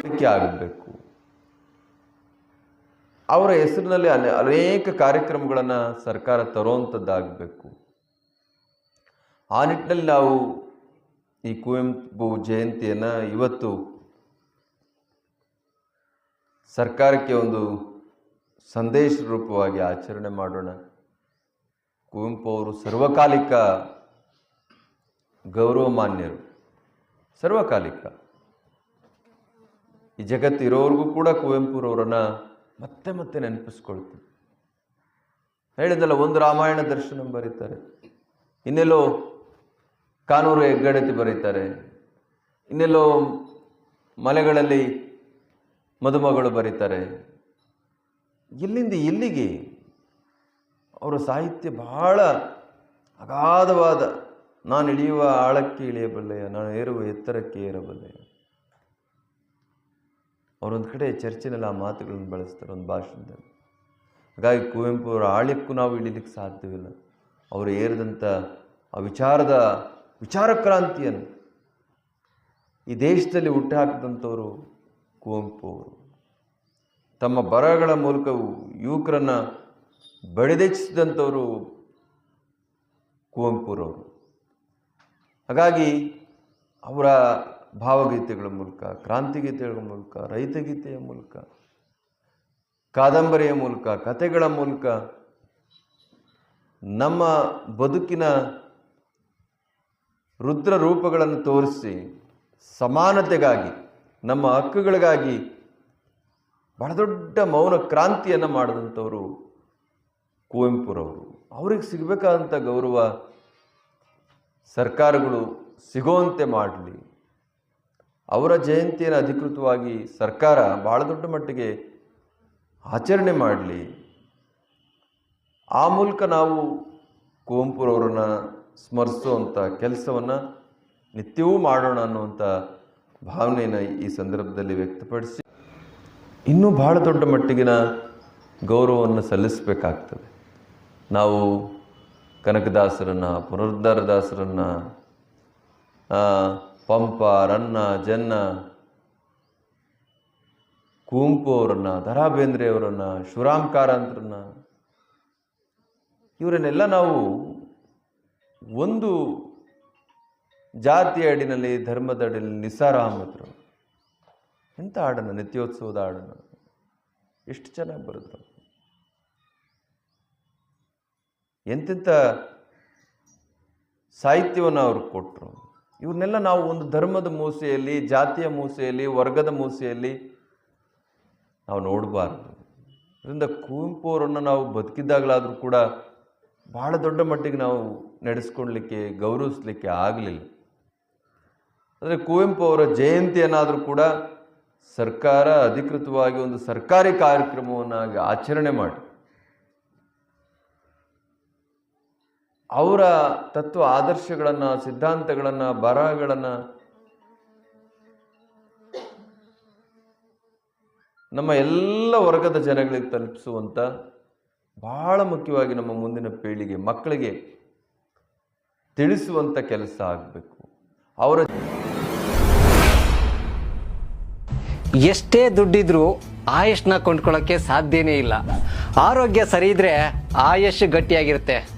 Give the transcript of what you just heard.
ಮುಖ್ಯ ಆಗಬೇಕು ಅವರ ಹೆಸರಿನಲ್ಲಿ ಅನೆ- ಅನೇಕ ಕಾರ್ಯಕ್ರಮಗಳನ್ನು ಸರ್ಕಾರ ತರುವಂಥದ್ದಾಗಬೇಕು ಆ ನಿಟ್ಟಿನಲ್ಲಿ ನಾವು ಈ ಕುವೆಂಪು ಜಯಂತಿಯನ್ನು ಇವತ್ತು ಸರ್ಕಾರಕ್ಕೆ ಒಂದು ಸಂದೇಶ ರೂಪವಾಗಿ ಆಚರಣೆ ಮಾಡೋಣ. ಕುವೆಂಪು ಅವರು ಸರ್ವಕಾಲಿಕ ಗೌರವಮಾನ್ಯರು. ಸರ್ವಕಾಲಿಕ. ಈ ಜಗತ್ತು ಇರೋವರೆಗೂ ಕೂಡ ಕುವೆಂಪುರವರನ್ನ ಮತ್ತೆ ಮತ್ತೆ ನೆನಪಿಸ್ಕೊಳ್ತೀವಿ ಹೇಳಿದಲ್ಲ ಒಂದು ರಾಮಾಯಣ ದರ್ಶನ ಬರೀತಾರೆ. ಇನ್ನೆಲ್ಲೋ ಕಾನೂರು ಹೆಗ್ಗಡತಿ ಬರೀತಾರೆ. ಇನ್ನೆಲ್ಲೋ ಮಲೆಗಳಲ್ಲಿ ಮದುಮಗಳು ಬರೀತಾರೆ. ಇಲ್ಲಿಂದ ಇಲ್ಲಿಗೆ ಅವರ ಸಾಹಿತ್ಯ ಬಹಳ ಅಗಾಧವಾದ ನಾನು ಇಳಿಯುವ ಆಳಕ್ಕೆ ಇಳಿಯಬಲ್ಲೆಯ, ನಾನು ಏರುವ ಎತ್ತರಕ್ಕೆ ಏರಬಲ್ಲೆಯ? ಅವರೊಂದು ಕಡೆ ಚರ್ಚಿನಲ್ಲಿ ಆ ಮಾತುಗಳನ್ನು ಬಳಸ್ತಾರೆ, ಒಂದು ಭಾಷಣದಲ್ಲಿ. ಹಾಗಾಗಿ ಕುವೆಂಪು ಅವರ ಆಳ್ಯಕ್ಕೂ ನಾವು ಇಳಿಲಿಕ್ಕೆ ಸಾಧ್ಯವಿಲ್ಲ. ಅವರು ಏರಿದಂಥ ಆ ವಿಚಾರದ, ವಿಚಾರ ಕ್ರಾಂತಿಯನ್ನು ಈ ದೇಶದಲ್ಲಿ ಹುಟ್ಟುಹಾಕಿದಂಥವರು ಕುವೆಂಪು ಅವರು. ತಮ್ಮ ಬರಹಗಳ ಮೂಲಕ ಯುವಕರನ್ನು ಬಡಿದೆಚ್ಚಿಸಿದಂಥವರು ಕುವೆಂಪುರವರು. ಹಾಗಾಗಿ ಅವರ ಭಾವಗೀತೆಗಳ ಮೂಲಕ, ಕ್ರಾಂತಿಗೀತೆಗಳ ಮೂಲಕ, ರೈತಗೀತೆಯ ಮೂಲಕ, ಕಾದಂಬರಿಯ ಮೂಲಕ ಕತೆಗಳ ಮೂಲಕ ನಮ್ಮ ಬದುಕಿನ ರುದ್ರ ರೂಪಗಳನ್ನು ತೋರಿಸಿ ಸಮಾನತೆಗಾಗಿ, ನಮ್ಮ ಹಕ್ಕುಗಳಿಗಾಗಿ ಬಹಳ ದೊಡ್ಡ ಮೌನ ಕ್ರಾಂತಿಯನ್ನು ಮಾಡಿದಂಥವರು ಕುವೆಂಪುರವರು. ಅವ್ರಿಗೆ ಸಿಗಬೇಕಾದಂಥ ಗೌರವ ಸರ್ಕಾರಗಳು ಸಿಗುವಂತೆ ಮಾಡಲಿ. ಅವರ ಜಯಂತಿಯನ್ನು ಅಧಿಕೃತವಾಗಿ ಸರ್ಕಾರ ಬಹಳ ದೊಡ್ಡ ಮಟ್ಟಿಗೆ ಆಚರಣೆ ಮಾಡಲಿ. ಆ ಮೂಲಕ ನಾವು ಕುವೆಂಪುರವರನ್ನ ಸ್ಮರಿಸುವಂಥ ಕೆಲಸವನ್ನು ನಿತ್ಯವೂ ಮಾಡೋಣ ಅನ್ನುವಂಥ ಭಾವನೆಯನ್ನು ಈ ಸಂದರ್ಭದಲ್ಲಿ ವ್ಯಕ್ತಪಡಿಸಿ ಇನ್ನೂ ಬಹಳ ದೊಡ್ಡ ಮಟ್ಟಿಗಿನ ಗೌರವವನ್ನು ಸಲ್ಲಿಸಬೇಕಾಗ್ತದೆ. ನಾವು ಕನಕದಾಸರನ್ನು, ಪುನರುದ್ಧಾರದಾಸರನ್ನು ಪಂಪ, ರನ್ನ, ಜನ್ನ ಕುವೆಂಪು ಅವರನ್ನ ದರಾ ಬೇಂದ್ರೆ ಅವರನ್ನು ಶಿವರಾಮ್ ಕಾರಂತರನ್ನ ಇವರನ್ನೆಲ್ಲ ನಾವು ಒಂದು ಜಾತಿಯ ಅಡಿನಲ್ಲಿ, ಧರ್ಮದ ಅಡಿನಲ್ಲಿ ನಿಸಾರ ಅಹಮದ್ರು. ಎಂಥ ಹಾಡನ್ನು, ನಿತ್ಯೋತ್ಸವದ ಹಾಡನ್ನು? ಎಷ್ಟು ಚೆನ್ನಾಗಿ ಬರುತ್ತೆ. ಎಂತೆಂಥ ಸಾಹಿತ್ಯವನ್ನು ಅವರು ಕೊಟ್ಟರು ಇವ್ರನ್ನೆಲ್ಲ ನಾವು ಒಂದು ಧರ್ಮದ ಮೂಸೆಯಲ್ಲಿ, ಜಾತಿಯ ಮೂಸೆಯಲ್ಲಿ, ವರ್ಗದ ಮೂಸೆಯಲ್ಲಿ ನಾವು ನೋಡಬಾರ್ದು. ಅದರಿಂದ ಕುವೆಂಪು ಅವರನ್ನು ನಾವು ಬದುಕಿದ್ದಾಗಲಾದರೂ ಕೂಡ ಭಾಳ ದೊಡ್ಡ ಮಟ್ಟಿಗೆ ನಾವು ನಡೆಸ್ಕೊಳ್ಲಿಕ್ಕೆ, ಗೌರವಿಸ್ಲಿಕ್ಕೆ ಆಗಲಿಲ್ಲ. ಆದರೆ ಕುವೆಂಪು ಅವರ ಜಯಂತಿಯನ್ನಾದರೂ ಕೂಡ ಸರ್ಕಾರ ಅಧಿಕೃತವಾಗಿ ಒಂದು ಸರ್ಕಾರಿ ಕಾರ್ಯಕ್ರಮವನ್ನಾಗಿ ಆಚರಣೆ ಮಾಡಿ. ಅವರ ತತ್ವ ಆದರ್ಶಗಳನ್ನು, ಸಿದ್ಧಾಂತಗಳನ್ನು, ಬರಹಗಳನ್ನು ನಮ್ಮ ಎಲ್ಲ ವರ್ಗದ ಜನಗಳಿಗೆ ತಲುಪಿಸುವಂಥ ಬಹಳ ಮುಖ್ಯವಾಗಿ ನಮ್ಮ ಮುಂದಿನ ಪೀಳಿಗೆ, ಮಕ್ಕಳಿಗೆ ತಿಳಿಸುವಂಥ ಕೆಲಸ ಆಗಬೇಕು. ಅವರ ಎಷ್ಟೇ ದುಡ್ಡಿದ್ರೂ ಆಯುಷ್ನ ಕೊಂಡ್ಕೊಳ್ಳೋಕ್ಕೆ ಸಾಧ್ಯನೇ ಇಲ್ಲ. ಆರೋಗ್ಯ ಸರಿ ಇದ್ರೆ ಆಯುಷ್ ಗಟ್ಟಿಯಾಗಿರುತ್ತೆ.